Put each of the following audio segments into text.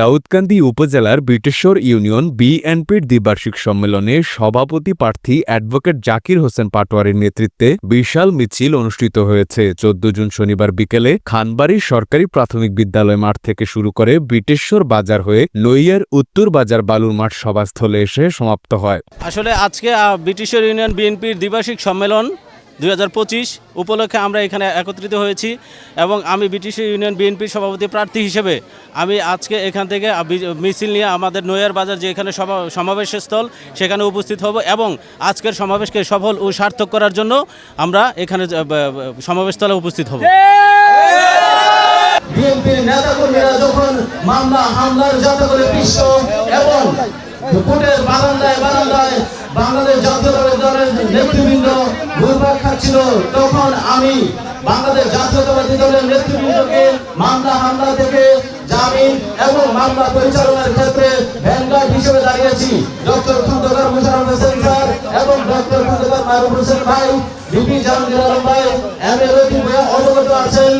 দাউদকান্দি উপজেলার বিটেশ্বর ইউনিয়ন বিএনপির দ্বিবার্ষিক সম্মেলনে সভাপতি প্রার্থী অ্যাডভোকেট জাকির হোসেন পাটোয়ারির নেতৃত্বে বিশাল মিছিল অনুষ্ঠিত হয়েছে। চোদ্দ জুন শনিবার বিকেলে খানবাড়ি সরকারি প্রাথমিক বিদ্যালয় মাঠ থেকে শুরু করে বিটেশ্বর বাজার হয়ে নইয়ার উত্তর বাজার বালুর মাঠ সভাস্থলে এসে সমাপ্ত হয়। আসলে আজকে আহ, ব্রিটিশের ইউনিয়ন বিএনপির দ্বিবার্ষিক সম্মেলন দু হাজার পঁচিশ উপলক্ষে আমরা এখানে একত্রিত হয়েছি এবং আমি ব্রিটিশ ইউনিয়ন বিএনপির সভাপতি প্রার্থী হিসেবে আমি আজকে এখান থেকে মিছিল নিয়ে আমাদের নয়ার বাজার যে এখানে সভা সমাবেশ স্থল সেখানে উপস্থিত হব এবং আজকের সমাবেশকে সফল ও সার্থক করার জন্য আমরা এখানে সমাবেশস্থলে উপস্থিত হব। বাংলাদেশ জাতীয়তাবাদী দলের নেতৃবৃন্দ খাচ্ছিল তখন আমি বাংলাদেশ জাতীয়তাবাদী দলের নেতৃবৃন্দকে মামলা হামলা থেকে জামিন এবং মামলা পরিচালনার ক্ষেত্রে ভ্যানগার্ড হিসেবে দাঁড়িয়েছি। ডক্টর খন্দকার মুশারফ হোসেন স্যার এবং ডক্টর খন্দকার মাহরুফ হোসেন ভাই বিপি জাহাঙ্গীর আলম ভাই এম এ রফি অবগত আছেন।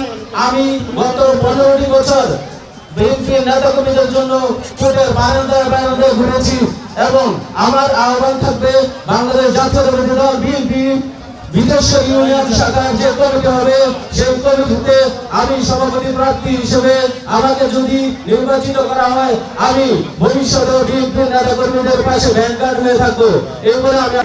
আমি গত পনেরোটি বছর বিএনপির নেতা কর্মীদের জন্য কোর্টের বারান্দায় বারান্দায় ঘুরেছি এবং আমার আহ্বান থাকবে বাংলাদেশ জাতীয়তাবাদী দল, বিএনপি বিদেশ ইউনিয়ন শাখার যে হবে আমি সভাপতি প্রার্থী হিসেবে আমাকে যদি নির্বাচিত করা হয়, আমি ভবিষ্যতে পাশে ভ্যানগার্ড হয়ে থাকব।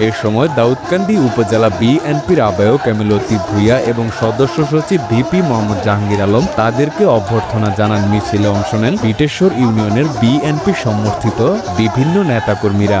এ সময় দাউদকান্দি উপজেলা বিএনপির আহ্বায়ক এমিলতি ভুইয়া এবং সদস্য সচিব ভিপি মোহাম্মদ জাহাঙ্গীর আলম তাদেরকে অভ্যর্থনা জানান মিছিলে অংশ নেন বিটেশ্বর ইউনিয়নের বিএনপি সমর্থিত বিভিন্ন নেতাকর্মীরা।